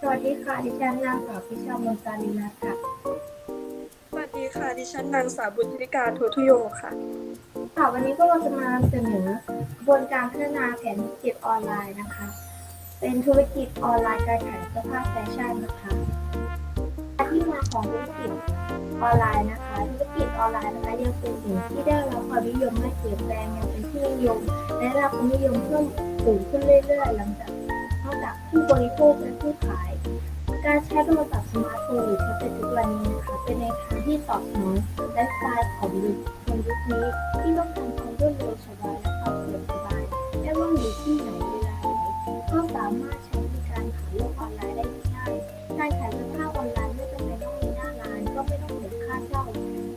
สวัสดีค่ะ ดิฉันนางสาวพิชามนตาลีนัทค่ะ สวัสดีค่ะ ดิฉันนางสาวบุญธริกาโททุโยค่ะ ค่ะ วันนี้พวกเราจะมานำเสนอกระบวนการพัฒนาแผนธุรกิจออนไลน์นะคะ เป็นธุรกิจออนไลน์การขายเสื้อผ้าแฟชั่นนะคะที่มาของธุรกิจออนไลน์นะคะ ธุรกิจออนไลน์นะคะยังเป็นสิ่งที่ได้รับความนิยมไม่เปลี่ยนแปลงยังเป็นที่นิยมและได้รับความนิยมเพิ่มสูงขึ้นเรื่อยๆ หลังจาก นอกจากผู้บริโภคและผู้ขาย การใช้โทรศัพท์สมาร์ทโฟนหรือแท็บเล็ตทุกวันนี้นะคะเป็นในทางที่ตอบสนองไลฟ์สไตล์ของยุคคนยุคนี้ที่ต้องการความรวดเร็วสบายและความสะดวกสบายไม่ว่าอยู่ที่ไหนเวลาไหนก็สามารถใช้บริการขายโลกออนไลน์ได้ง่ายการขายเสื้อผ้าออนไลน์ไม่จำเป็นต้องมีหน้าร้านก็ไม่ต้องเสียค่าเช่า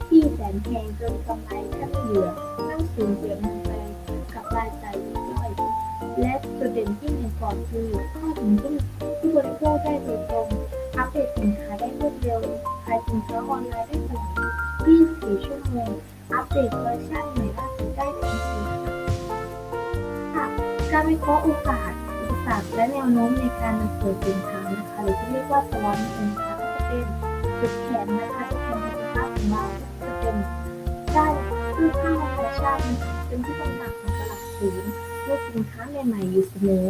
ที่แสนแพงจนกำไรแทบไม่เหลือนั่งสูญเสียเงินไปกับรายจ่ายยิ่งย่อยและจุดเด่นที่หนึ่งก่อนคือ ผู้บริโภคได้โดยตรง อัปเดตสินค้าได้รวดเร็ว ขายสินค้าออนไลน์ได้ตลอด 24 ชั่วโมง อัปเดตเวอร์ชันใหม่ล่าสุดได้ทันทีค่ะการวิเคราะห์โอกาสอุปสรรคและแนวโน้มในการนำเสนอสินค้านะคะหรือที่เรียกว่าสวอตสินค้าก็จะเป็นจุดแข็งนะคะจุดแข็งในสินค้าของเราจะเป็นด้านคือข้าวแฟชั่นนะคะเป็นที่ต้องการของตลาดศูนย์ด้วยสินค้าใหม่ๆอยู่เสมอ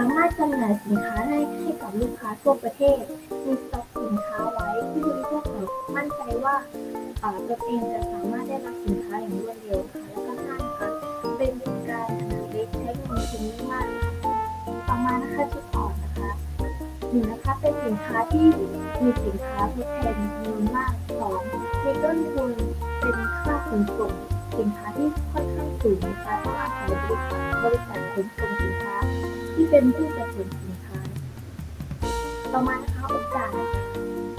ามารถจำหน่ายสินค้าได้ให้กับลูกค้าทั่วประเทศ มีสต็อกสินค้าไว้ที่บริโภคเขามั่นใจว่าตัวเองจะสามารถได้รับสินค้าอย่างรวดเร็วค่ะแล้วก็ห้านคะเป็นบริการขนาดเล็กใช้เงินทุนไม่มากค่ะต่อมานะคะจุดอ่อนนะคะหนึ่งนะคะเป็นสินค้าที่มีสินค้าทดแทนจำนวนมากสองมีต้นทุนเป็นค่าขนส่งสินค้าที่ค่อนข้างสูงนะคะต้องอาศัยบริษัทขนส่งสินค้า ที่เป็นผู้จัดส่งสินค้า ต่อมานะคะโอกาส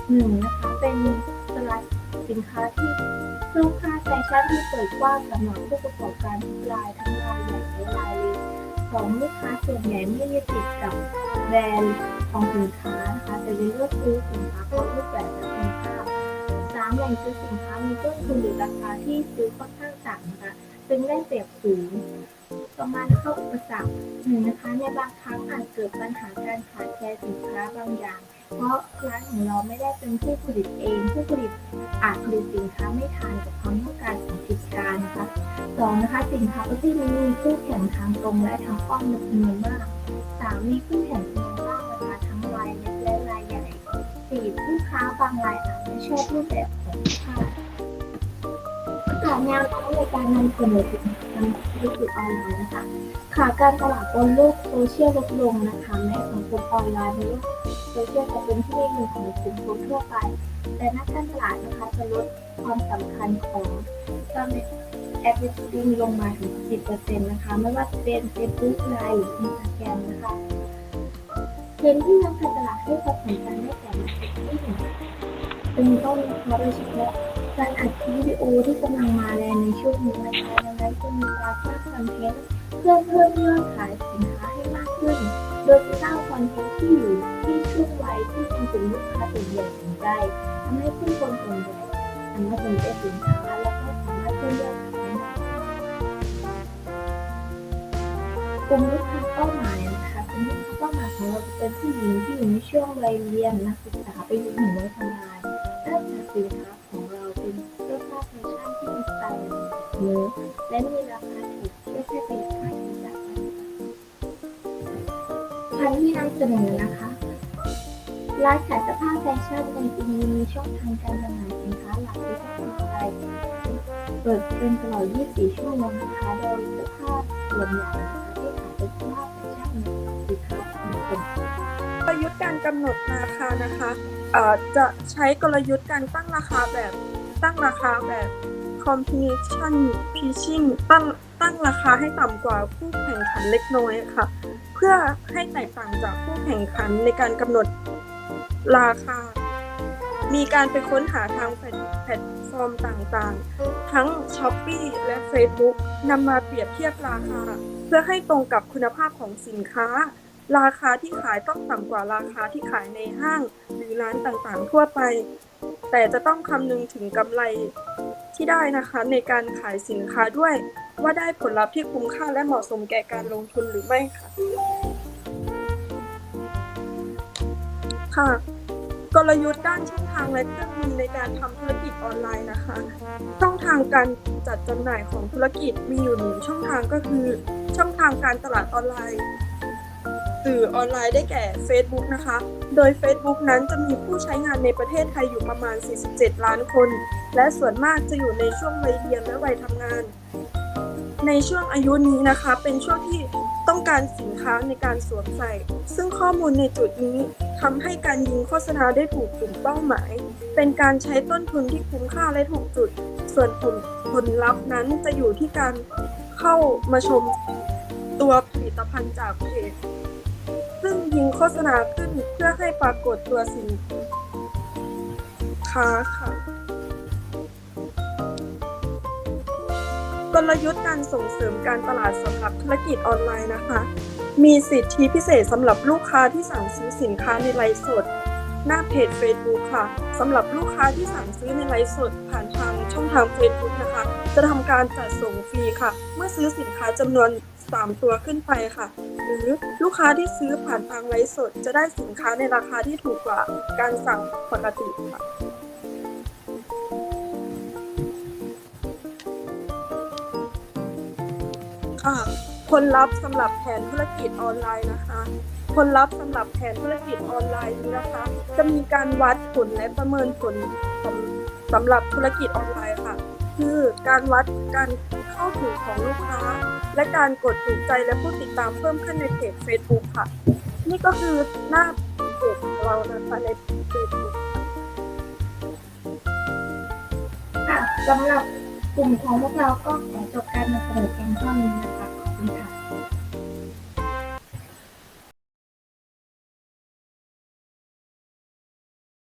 หนึ่งนะคะเป็นตลาดสินค้าที่เสื้อผ้าแฟชั่นที่เปิดกว้างสำหรับผู้ประกอบการทุกรายทั้งรายใหญ่และรายเล็กสองลูกค้าส่วนใหญ่ไม่ยึดติดกับแบรนด์ของสินค้านะคะแต่จะเลือกซื้อสินค้าตามรูปแบบและคุณภาพสามแหล่งซื้อสินค้ามีต้นทุนหรือราคาที่ซื้อค่อนข้างต่ำนะคะจึงได้เปรียบสูง ต่อมานะคะอุปสรรคหนึ่งนะคะในบางครั้งอาจเกิดปัญหาการขาดแคลนสินค้าบางอย่าง เพราะร้านของเราไม่ได้เป็นผู้ผลิตเอง ผู้ผลิตอาจผลิตสินค้าไม่ทันกับความต้องการของกิจการนะคะสองนะคะสินค้าประเภทนี้มีคู่แข่งทางตรงและทางอ้อมจำนวนมากสามมีคู่แข่งจำนวนมากนะคะทั้งรายเล็กและรายใหญ่สี่ลูกค้าบางรายอาจไม่ชอบรูปแบบของลูกค้าค่ะแนวโน้มในการนำเสนอสินค้า ธุรกิจออนไลน์นะคะค่ะการตลาดบนโลกโซเชียลลดลงนะคะแม้สังคมออนไลน์ในโลกโซเชียลจะเป็นที่นิยมของกลุ่มคนทั่วไป แต่นักการตลาดนะคะจะลดความสำคัญของการแอดเวนติ้งลงมาถึง 10%นะคะ ไม่ว่าจะเป็น Facebook ไลน์หรือ Instagram นะคะเทรนที่นักการตลาดให้ความสำคัญได้แก่มาร์เก็ตติ้งเป็นต้นนะคะโดยเฉพาะ การอัดคลิปวิดีโอที่กำลังมาแรงในช่วงนี้นะคะดังนั้นจะมีการสร้างคอนเทนต์เพื่อเพิ่มยอดขายสินค้าให้มากขึ้น โดยจะสร้างคอนเทนต์ที่อยู่ที่ช่วงวัยที่เป็นลูกค้าส่วนใหญ่สนใจทำให้ผู้คนส่วนใหญ่หันมาสนใจสินค้าและก็สามารถเพิ่มยอดขายได้กลุ่มลูกค้าเป้าหมายนะคะกลุ่มลูกค้าเป้าหมายของเราจะเป็นผู้หญิงที่อยู่ในช่วงวัยเรียนนักศึกษาไปจนถึงวัยทำงานเริ่มจากสินค้า มือ และมีราคาถูกไม่ใช่เป็นค่าใช้จ่ายพันที่นำเสนอนะคะร้านขายเสื้อผ้าแฟชั่นในปีนี้มีช่องทางการจำหน่ายสินค้าหลักที่ต้องสนใจเปิดเป็นตลอด 24 ชั่วโมงนะคะโดยเสื้อผ้าส่วนใหญ่นะคะที่ขายเป็นเสื้อผ้าแฟชั่นสินค้าของคนกลยุทธ์การกำหนดราคานะคะเอ่อจะใช้กลยุทธ์การตั้งราคาแบบตั้งราคาแบบ competition pitching ตั้งตั้งราคาให้ต่ำกว่าผู้แข่งขันเล็กน้อยค่ะ เพื่อให้แตกต่างจากผู้แข่งขันในการกำหนดราคา มีการไปค้นหาทางแพลตฟอร์มต่างๆ ทั้ง Shopee และ Facebook นำมาเปรียบเทียบราคา เพื่อให้ตรงกับคุณภาพของสินค้า ราคาที่ขายต้องต่ำกว่าราคาที่ขายในห้าง หรือร้านต่างๆ ทั่วไป แต่จะต้องคำนึงถึงกำไรที่ได้นะคะในการขายสินค้าด้วยว่าได้ผลลัพธ์ที่คุ้มค่าและเหมาะสมแก่การลงทุนหรือไม่ค่ะ ค่ะ กลยุทธ์ด้านช่องทางและเครื่องมือในการทำธุรกิจออนไลน์นะคะ ช่องทางการจัดจำหน่ายของธุรกิจมีอยู่หนึ่งช่องทางก็คือ ช่องทางการตลาดออนไลน์ สื่อออนไลน์ได้แก่ Facebook นะคะ โดย Facebook นั้นจะมีผู้ใช้งานในประเทศไทยอยู่ประมาณ 47 ล้านคน และส่วนมากจะอยู่ในช่วงวัยเรียนและวัยทำงาน ในช่วงอายุนี้นะคะ เป็นช่วงที่ต้องการสินค้าในการสวมใส่ ซึ่งข้อมูลในจุดนี้ทำให้การยิงโฆษณาได้ถูกกลุ่มเป้าหมาย เป็นการใช้ต้นทุนที่คุ้มค่าและถูกจุด ส่วนผลผลลัพธ์นั้นจะอยู่ที่การเข้ามาชมตัวผลิตภัณฑ์จากเพจ โฆษณาขึ้นเพื่อให้ปรากฏตัวสินค้าค่ะกลยุทธ์การส่งเสริมการตลาดสำหรับธุรกิจออนไลน์นะคะ มีสิทธิพิเศษสำหรับลูกค้าที่สั่งซื้อสินค้าในไลฟ์สด หน้าเพจ Facebook ค่ะสำหรับลูกค้าที่สั่งซื้อในไลฟ์สด ผ่านทางช่องทาง Facebook นะคะ จะทำการจัดส่งฟรีค่ะ เมื่อซื้อสินค้าจำนวน 3 ตัวขึ้นไปค่ะ หรือลูกค้าที่ซื้อผ่านทางไลฟ์สด จะได้สินค้าในราคาที่ถูกกว่าการสั่งปกติค่ะค่ะผลลัพธ์สำหรับแผนธุรกิจออนไลน์นะคะผลลัพธ์สำหรับแผนธุรกิจออนไลน์นี้นะคะ จะมีการวัดผลและประเมินผลสำสำหรับธุรกิจออนไลน์ค่ะ คือการวัดการ เข้าถึงของลูกค้า และการกดถูกใจและผู้ติดตามเพิ่มขึ้นในเพจ Facebook ค่ะ นี่ก็คือหน้าเพจของเรานะคะใน Facebook ค่ะสำหรับกลุ่มของพวกเราก็ขอจบการนำเสนอเพียงเท่านี้นะคะขอบคุณค่ะ